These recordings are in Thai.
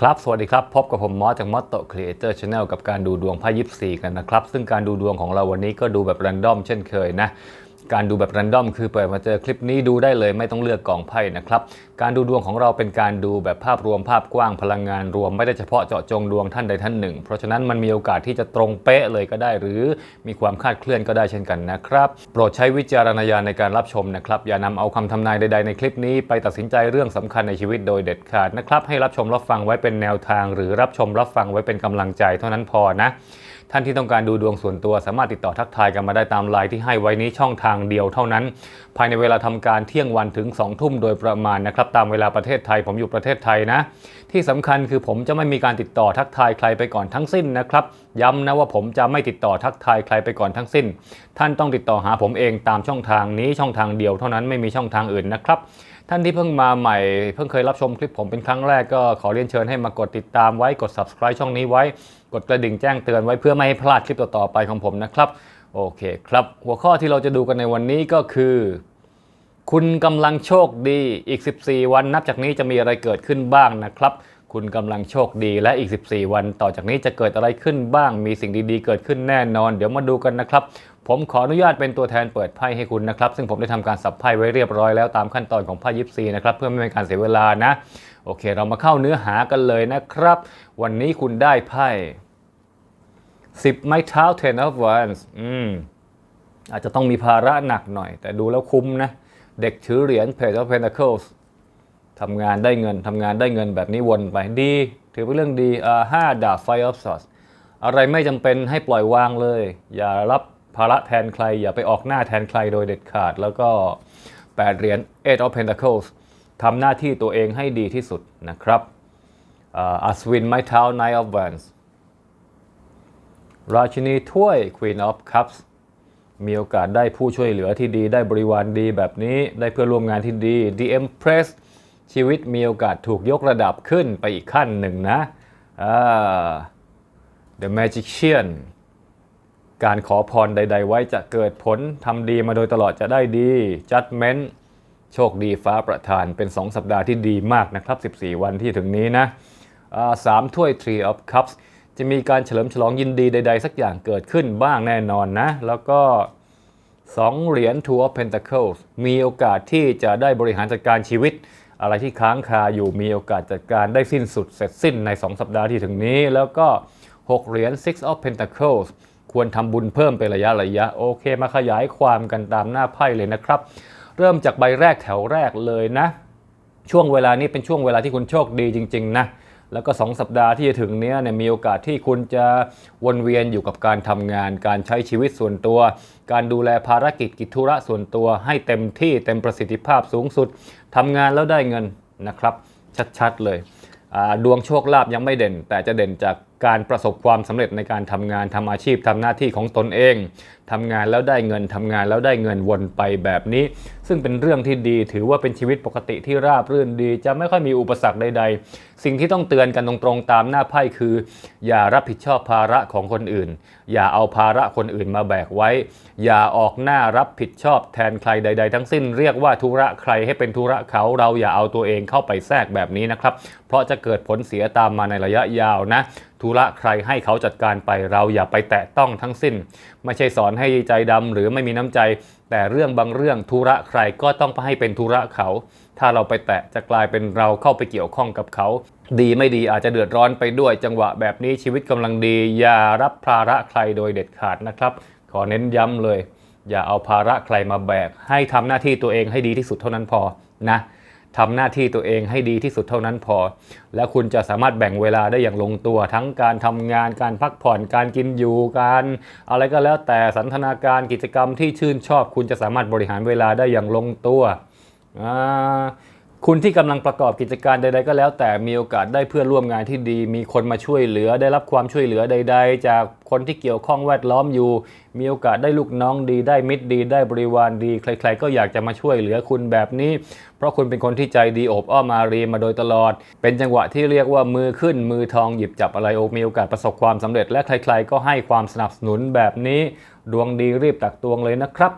ครับ สวัสดีครับ พบกับผมมอสจากมอสโตครีเอเตอร์ชาแนลกับการดูดวงไพ่ยิปซีกันนะครับ ซึ่งการดูดวงของเราวันนี้ก็ดูแบบรันดอมเช่นเคยนะ การดูแบบรันดอมคือเปิดมาเจอคลิปนี้ดูได้เลยไม่ต้องเลือกกองไพ่นะครับ การดูดวงของเราเป็นการดูแบบภาพรวมภาพกว้างพลังงานรวมไม่ได้เฉพาะเจาะจงดวงท่านใดท่านหนึ่ง เพราะฉะนั้นมันมีโอกาสที่จะตรงเป๊ะเลยก็ได้ หรือมีความคาดเคลื่อนก็ได้เช่นกันนะครับ โปรดใช้วิจารณญาณในการรับชมนะครับ อย่านำเอาคำทำนายใดๆในคลิปนี้ไปตัดสินใจเรื่องสำคัญในชีวิตโดยเด็ดขาดนะครับให้รับชมรับฟังไว้เป็นแนวทาง หรือรับชมรับฟังไว้เป็นกำลังใจเท่านั้นพอนะ ท่านที่ต้องการดูดวงส่วนตัวสามารถติดต่อทักทายกันมาได้ตามไลน์ที่ให้ไว้นี้ช่องทางเดียวเท่านั้น ภายในเวลาทำการเที่ยงวันถึง2ทุ่มโดยประมาณนะครับตามเวลาประเทศไทย ผมอยู่ประเทศไทยนะ ที่สำคัญคือผมจะไม่มีการติดต่อทักทายใครไปก่อนทั้งสิ้นนะครับย้ำนะว่าผมจะไม่ติดต่อทักทายใครไปก่อนทั้งสิ้น ท่านต้องติดต่อหาผมเองตามช่องทางนี้ช่องทางเดียวเท่านั้นไม่มีช่องทางอื่นนะครับท่านที่เพิ่งมาใหม่ เพิ่งเคยรับชมคลิปผมเป็นครั้งแรกก็ขอเรียนเชิญให้มากดติดตามไว้กด subscribe ช่องนี้ไว้ กดกระดิ่งแจ้งเตือนไว้เพื่อไม่ให้พลาดคลิปต่อๆไปของผมนะครับ โอเคครับ หัวข้อที่เราจะดูกันในวันนี้ก็คือ คุณกำลังโชคดีอีก 14 วันนับจากนี้จะมีอะไรเกิดขึ้นบ้างนะครับ คุณกำลังโชคดีและอีก 14 วันต่อจากนี้จะเกิดอะไรขึ้นบ้าง มีสิ่งดีๆ เกิดขึ้นแน่นอน เดี๋ยวมาดูกันนะครับผมขออนุญาตเป็นตัวแทนเปิดไพ่ให้คุณนะครับ ซึ่งผมได้ทำการสับไพ่ไว้เรียบร้อยแล้วตามขั้นตอนของไพ่ยิปซีนะครับ เพื่อไม่เป็นการเสียเวลานะ โอเค เรามาเข้าเนื้อหากันเลยนะครับ วันนี้คุณได้ไพ่ 10 ไม้เท้า ten of wands อืมอาจจะต้องมีภาระหนักหน่อย แต่ดูแล้วคุ้มนะ เด็กถือเหรียญ Page of Pentacles ทำงานได้เงินทำงานได้เงินแบบนี้วนไปดี ถือเป็นเรื่องดีอ่าห้าดาบ Fire of Swords อะไรไม่จำเป็นให้ปล่อยวางเลย อย่ารับภาระแทนใคร อย่าไปออกหน้าแทนใครโดยเด็ดขาด แล้วก็ 8 เหรียญ Eight of Pentacles ทำหน้าที่ตัวเองให้ดีที่สุดนะครับอัศวินไม้เท้า Knight of Wands ราชินีถ้วย Queen of Cups มีโอกาสได้ผู้ช่วยเหลือที่ดีได้บริวารดีแบบนี้ได้เพื่อร่วมงานที่ดี The Empress ชีวิตมีโอกาสถูกยกระดับขึ้นไปอีกขั้นหนึ่งนะ The Magician การขอพรใด ๆ ไว้จะเกิดผลทำดีมาโดยตลอดจะได้ดี Judgment โชคดีฟ้าประทานเป็น 2 สัปดาห์ที่ดีมากนะครับ 14 วันที่ถึงนี้นะสามถ้วย Tree of Cups จะมีการเฉลิมฉลองยินดีใด ๆ สักอย่างเกิดขึ้นบ้างแน่นอนนะ แล้วก็ 2 เหรียญ Two of Pentacles มีโอกาสที่จะได้บริหารจัดการชีวิต อะไรที่ค้างคาอยู่มีโอกาสจัดการได้สิ้นสุดเสร็จสิ้นใน 2 สัปดาห์ที่ถึงนี้ แล้วก็ 6 เหรียญ Six of Pentacles ควรทำบุญเพิ่มเป็นระยะระยะโอเค มาขยายความกันตามหน้าไพ่เลยนะครับ เริ่มจากใบแรกแถวแรกเลยนะ ช่วงเวลานี้เป็นช่วงเวลาที่คุณโชคดีจริง ๆ นะ แล้วก็ 2 สัปดาห์ที่จะถึงเนี้ยเนี่ยมีโอกาสที่คุณจะวนเวียนอยู่กับการทำงาน การใช้ชีวิตส่วนตัว การดูแลภารกิจกิจธุระส่วนตัว ให้เต็มที่เต็มประสิทธิภาพสูงสุดทำงานแล้วได้เงินนะครับ ชัดๆเลยดวงโชคลาภยังไม่เด่น แต่จะเด่นจาก การประสบความสำเร็จในการทำงานทำอาชีพทำหน้าที่ของตนเองทำงานแล้วได้เงินทำงานแล้วได้เงินวนไปแบบนี้ ซึ่งเป็นเรื่องที่ดีถือว่าเป็นชีวิตปกติที่ราบรื่นดี จะไม่ค่อยมีอุปสรรคใด ๆ สิ่งที่ต้องเตือนกันตรงๆตามหน้าไพ่คือ อย่ารับผิดชอบภาระของคนอื่น อย่าเอาภาระคนอื่นมาแบกไว้ อย่าออกหน้ารับผิดชอบแทนใครใด ๆ ทั้งสิ้นเรียกว่าธุระใครให้เป็นธุระเขาเราอย่าเอาตัวเองเข้าไปแทรกแบบนี้นะครับเพราะจะเกิดผลเสียตามมาในระยะยาวนะ ธุระใครให้เขาจัดการไปเราอย่าไปแตะต้องทั้งสิ้น ไม่ใช่สอนให้ใจดำหรือไม่มีน้ำใจ แต่เรื่องบางเรื่องธุระใครก็ต้องให้เป็นธุระเขา ถ้าเราไปแตะจะกลายเป็นเราเข้าไปเกี่ยวข้องกับเขา ดีไม่ดีอาจจะเดือดร้อนไปด้วยจังหวะแบบนี้ชีวิตกำลังดี อย่ารับภาระใครโดยเด็ดขาดนะครับ ขอเน้นย้ำเลย อย่าเอาภาระใครมาแบก ให้ทำหน้าที่ตัวเองให้ดีที่สุดเท่านั้นพอนะ ทำหน้าที่ตัวเองให้ดีที่สุดเท่านั้นพอ และคุณจะสามารถแบ่งเวลาได้อย่างลงตัว ทั้งการทำงานการพักผ่อนการกินอยู่การอะไรก็แล้วแต่สันทนาการกิจกรรมที่ชื่นชอบ คุณจะสามารถบริหารเวลาได้อย่างลงตัวอ่า คุณที่กำลังประกอบกิจการใด ๆ ก็แล้ว แต่มีโอกาสได้เพื่อนร่วมงานที่ดี มีคนมาช่วยเหลือ ได้รับความช่วยเหลือใด ๆ จากคนที่เกี่ยวข้องแวดล้อมอยู่ มีโอกาสได้ลูกน้องดี ได้มิตรดี ได้บริวารดี ใคร ๆ ก็อยากจะมาช่วยเหลือคุณแบบนี้ เพราะคุณเป็นคนที่ใจดีโอบอ้อมอารีมาโดยตลอด เป็นจังหวะที่เรียกว่ามือขึ้นมือทองหยิบจับอะไรโอกมีโอกาสประสบความสำเร็จ และใคร ๆ ก็ให้ความสนับสนุนแบบนี้ ดวงดีรีบตักตวงเลยนะครับ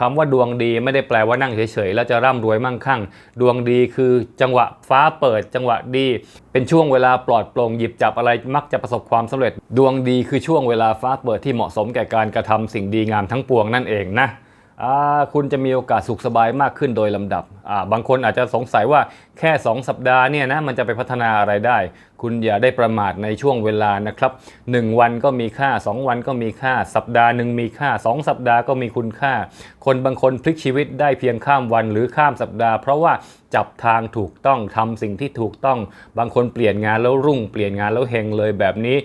คำว่าดวงดีไม่ได้แปลว่านั่งเฉยๆ แล้วจะร่ำรวยมั่งคั่ง ดวงดีคือจังหวะฟ้าเปิดจังหวะดี เป็นช่วงเวลาปลอดโปร่งหยิบจับอะไรมักจะประสบความสำเร็จ ดวงดีคือช่วงเวลาฟ้าเปิดที่เหมาะสมแก่การกระทำสิ่งดีงามทั้งปวงนั่นเองนะ คุณจะมีโอกาสสุขสบายมากขึ้นโดยลำดับบางคนอาจจะสงสัยว่าแค่ 2 สัปดาห์เนี่ยนะมันจะไปพัฒนาอะไรได้ คุณอย่าได้ประมาทในช่วงเวลานะครับ 1 วันก็มีค่า 2 วันก็มีค่า สัปดาห์หนึ่งมีค่า 2 สัปดาห์ก็มีคุณค่า คนบางคนพลิกชีวิตได้เพียงข้ามวันหรือข้ามสัปดาห์ เพราะว่าจับทางถูกต้องทำสิ่งที่ถูกต้อง บางคนเปลี่ยนงานแล้วรุ่งเปลี่ยนงานแล้วเฮงเลยแบบนี้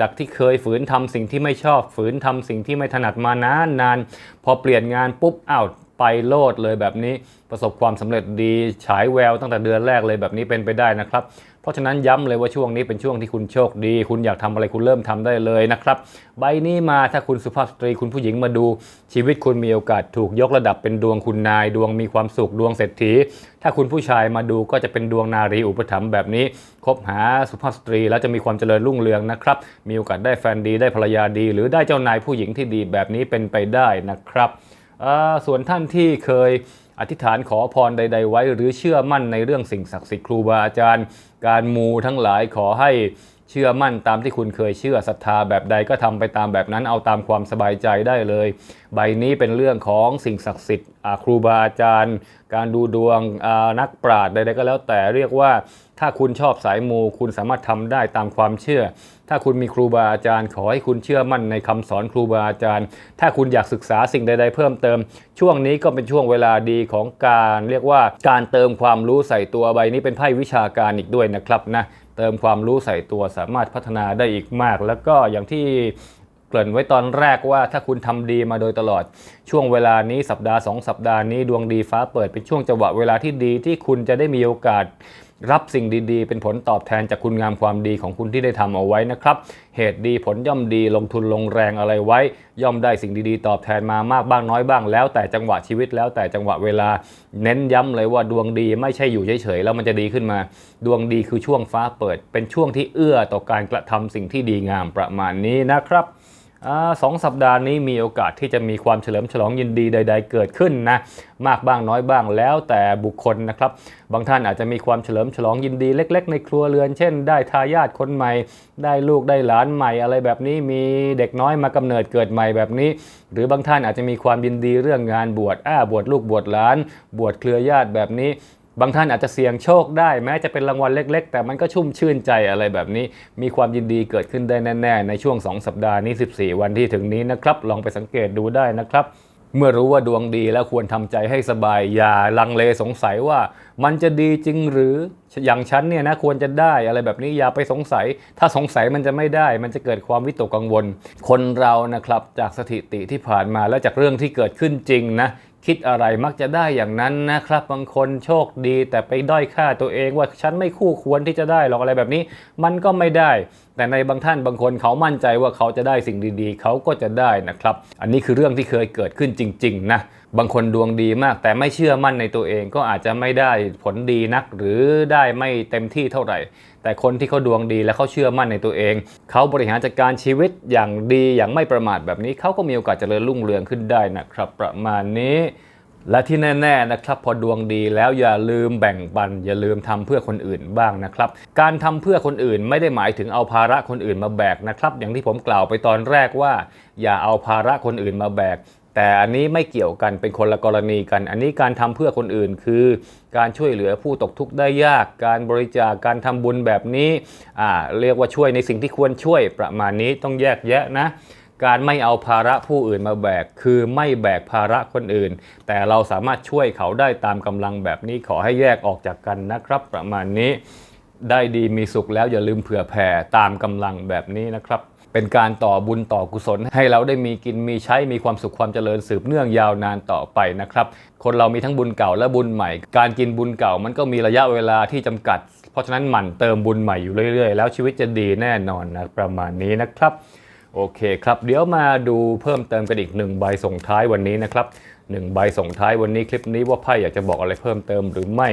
จากที่เคยฝืนทำสิ่งที่ไม่ชอบ ฝืนทำสิ่งที่ไม่ถนัดมานานนานพอเปลี่ยนงานปุ๊บอ้าวไปโลดเลยแบบนี้ประสบความสำเร็จดีฉายแววตั้งแต่เดือนแรกเลยแบบนี้เป็นไปได้นะครับ ราะฉะนั้นย้ำเลยว่าช่วงนี้เป็นช่วงที่คุณโชคดี คุณอยากทำอะไรคุณเริ่มทำได้เลยนะครับ ใบนี้มาถ้าคุณสุภาพสตรีคุณผู้หญิงมาดู ชีวิตคุณมีโอกาสถูกยกระดับเป็นดวงคุณนาย ดวงมีความสุขดวงเศรษฐี ถ้าคุณผู้ชายมาดูก็จะเป็นดวงนารีอุปถัมภ์แบบนี้ คบหาสุภาพสตรีแล้วจะมีความเจริญรุ่งเรืองนะครับ มีโอกาสได้แฟนดีได้ภรรยาดี หรือได้เจ้านายผู้หญิงที่ดีแบบนี้เป็นไปได้นะครับส่วนท่านที่เคย อธิษฐานขอพรใด ๆ ไว้ หรือเชื่อมั่นในเรื่องสิ่งศักดิ์สิทธิ์ครูบาอาจารย์ การมูทั้งหลายขอให้ เชื่อมั่นตามที่คุณเคยเชื่อศรัทธาแบบใดก็ทำไปตามแบบนั้นเอาตามความสบายใจได้เลย ใบนี้เป็นเรื่องของสิ่งศักดิ์สิทธิ์ครูบาอาจารย์ การดูดวงนักปราชญ์ใดๆก็แล้วแต่เรียกว่า ถ้าคุณชอบสายมูคุณสามารถทำได้ตามความเชื่อ ถ้าคุณมีครูบาอาจารย์ ขอให้คุณเชื่อมั่นในคำสอนครูบาอาจารย์ ถ้าคุณอยากศึกษาสิ่งใด ๆ เพิ่มเติม ช่วงนี้ก็เป็นช่วงเวลาดีของการ เรียกว่าการเติมความรู้ใส่ตัวใบนี้เป็นไพ่วิชาการอีกด้วยนะครับนะ เติมความรู้ใส่ตัวสามารถพัฒนาได้อีกมาก แล้วก็อย่างที่เกริ่นไว้ตอนแรกว่าถ้าคุณทำดีมาโดยตลอด ช่วงเวลานี้สัปดาห์ 2 สัปดาห์นี้ดวงดีฟ้าเปิดเป็นช่วงจังหวะเวลาที่ดีที่คุณจะได้มีโอกาส รับสิ่งดีๆ เป็นผลตอบแทนจากคุณงามความดีของคุณที่ได้ทำเอาไว้นะครับ เหตุดีผลย่อมดีลงทุนลงแรงอะไรไว้ ย่อมได้สิ่งดีๆ ตอบแทนมามากบ้างน้อยบ้าง แล้วแต่จังหวะชีวิตแล้วแต่จังหวะเวลา เน้นย้ำเลยว่าดวงดีไม่ใช่อยู่เฉยๆแล้วมันจะดีขึ้นมา ดวงดีคือช่วงฟ้าเปิด เป็นช่วงที่เอื้อต่อการกระทำสิ่งที่ดีงามประมาณนี้นะครับ สองสัปดาห์นี้มีโอกาสที่จะมีความเฉลิมฉลองยินดีใด ๆ เกิดขึ้นนะมากบ้างน้อยบ้างแล้วแต่บุคคลนะครับ บางท่านอาจจะมีความเฉลิมฉลองยินดีเล็ก ๆ ในครัวเรือน เช่น ได้ทายาทคนใหม่ ได้ลูกได้หลานใหม่อะไรแบบนี้มีเด็กน้อยมากำเนิดเกิดใหม่แบบนี้ หรือบางท่านอาจจะมีความยินดีเรื่องงานบวชอ้าบวชลูกบวชหลาน บวชเครือญาติแบบนี้ บางท่านอาจจะเสี่ยงโชคได้แม้จะเป็นรางวัลเล็ก ๆ แต่มันก็ชุ่มชื่นใจอะไรแบบนี้ มีความยินดีเกิดขึ้นได้แน่ ๆ ในช่วง 2 สัปดาห์นี้ 14 วันที่ถึงนี้นะครับ ลองไปสังเกตดูได้นะครับ เมื่อรู้ว่าดวงดีแล้วควรทำใจให้สบาย อย่าลังเลสงสัยว่ามันจะดีจริงหรืออย่างฉันเนี่ยนะควรจะได้อะไรแบบนี้อย่าไปสงสัย ถ้าสงสัยมันจะไม่ได้ มันจะเกิดความวิตกกังวล คนเรานะครับจากสถิติที่ผ่านมาและจากเรื่องที่เกิดขึ้นจริงนะ คิดอะไรมักจะได้อย่างนั้นนะครับ บางคนโชคดีแต่ไปด้อยค่าตัวเองว่าฉันไม่คู่ควรที่จะได้หรอกอะไรแบบนี้ มันก็ไม่ได้ แต่ในบางท่านบางคนเขามั่นใจว่าเขาจะได้สิ่งดีๆ เขาก็จะได้นะครับ อันนี้คือเรื่องที่เคยเกิดขึ้นจริง ๆ นะ บางคนดวงดีมาก แต่ไม่เชื่อมั่นในตัวเองก็อาจจะไม่ได้ผลดีนัก หรือได้ไม่เต็มที่เท่าไหร่ แต่คนที่เขาดวงดีและเขาเชื่อมั่นในตัวเอง เขาบริหารจัดการชีวิตอย่างดีอย่างไม่ประมาทแบบนี้เขาก็มีโอกาสเจริญรุ่งเรืองขึ้นได้นะครับ ประมาณนี้และที่แน่ๆนะครับพอดวงดีแล้วอย่าลืมแบ่งปัน อย่าลืมทำเพื่อคนอื่นบ้างนะครับ การทำเพื่อคนอื่นไม่ได้หมายถึงเอาภาระคนอื่นมาแบกนะครับ อย่างที่ผมกล่าวไปตอนแรกว่า อย่าเอาภาระคนอื่นมาแบก แต่อันนี้ไม่เกี่ยวกันเป็นคนละกรณีกัน อันนี้การทำเพื่อคนอื่น คือ การช่วยเหลือผู้ตกทุกข์ได้ยาก การบริจาคการทำบุญแบบนี้อ่าเรียกว่าช่วยในสิ่งที่ควรช่วยประมาณนี้ต้องแยกแยะนะการไม่เอาภาระผู้อื่นมาแบก คือไม่แบกภาระคนอื่น แต่เราสามารถช่วยเขาได้ตามกำลังแบบนี้ขอให้แยกออกจากกันนะครับ ประมาณนี้ได้ดีมีสุขแล้วอย่าลืมเผื่อแผ่ตามกำลังแบบนี้นะครับ เป็นการต่อบุญต่อกุศล ให้เราได้มีกินมีใช้มีความสุขความเจริญสืบเนื่องยาวนานต่อไปนะครับ คนเรามีทั้งบุญเก่าและบุญใหม่ การกินบุญเก่ามันก็มีระยะเวลาที่จำกัด เพราะฉะนั้นหมั่นเติมบุญใหม่อยู่เรื่อยๆ แล้วชีวิตจะดีแน่นอนนะประมาณนี้นะครับ โอเคครับ เดี๋ยวมาดูเพิ่มเติมกันอีกหนึ่งใบส่งท้ายวันนี้นะครับหนึ่งใบส่งท้ายวันนี้คลิปนี้ว่าไพ่อยากจะบอกอะไรเพิ่มเติมหรือไม่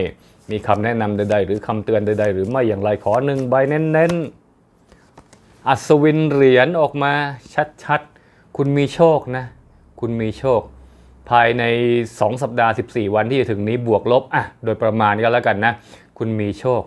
มีคำแนะนำใดๆ หรือคำเตือนใดๆ หรือไม่อย่างไรขอหนึ่งใบเน้นๆ อัศวินเหรียญออกมาชัดๆ คุณมีโชคนะ คุณมีโชค ภายใน 2 สัปดาห์ 14 วันที่จะถึงนี้บวกลบอะโดยประมาณก็แล้วกันนะ คุณมีโชค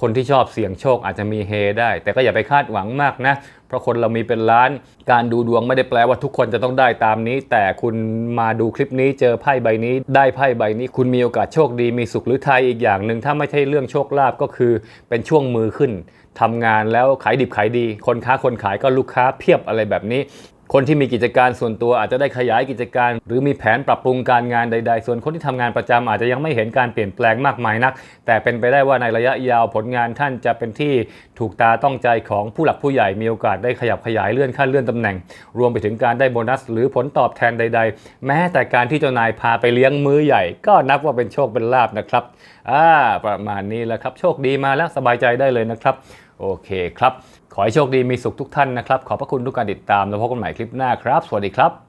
คนที่ชอบเสี่ยงโชคอาจจะมีเฮได้ แต่ก็อย่าไปคาดหวังมากนะ เพราะคนเรามีเป็นล้าน การดูดวงไม่ได้แปลว่าทุกคนจะต้องได้ตามนี้ แต่คุณมาดูคลิปนี้เจอไพ่ใบนี้ ได้ไพ่ใบนี้ คุณมีโอกาสโชคดีมีสุขหรือไทยอีกอย่างหนึ่งถ้าไม่ใช่เรื่องโชคลาภก็คือเป็นช่วงมือขึ้น ทำงานแล้วขายดิบขายดี คนค้าคนขายก็ลูกค้าเพียบอะไรแบบนี้ คนที่มีกิจการส่วนตัวอาจจะได้ขยายกิจการ หรือมีแผนปรับปรุงการงานใด ๆ ส่วนคนที่ทำงานประจำอาจจะยังไม่เห็นการเปลี่ยนแปลงมากมายนัก แต่เป็นไปได้ว่าในระยะยาวผลงานท่านจะเป็นที่ถูกตาต้องใจของผู้หลักผู้ใหญ่มีโอกาสได้ขยับขยายเลื่อนขั้นเลื่อนตำแหน่ง รวมไปถึงการได้โบนัส หรือผลตอบแทนใด ๆ แม้แต่การที่เจ้านายพาไปเลี้ยงมื้อใหญ่ ก็นับว่าเป็นโชคเป็นลาบนะครับอ่าประมาณนี้แหละครับ โชคดีมาแล้วสบายใจได้เลยนะครับ โอเคครับ ขอให้โชคดีมีสุขทุกท่านนะครับ ขอบพระคุณทุกการติดตามแล้วพบกันใหม่คลิปหน้าครับ สวัสดีครับ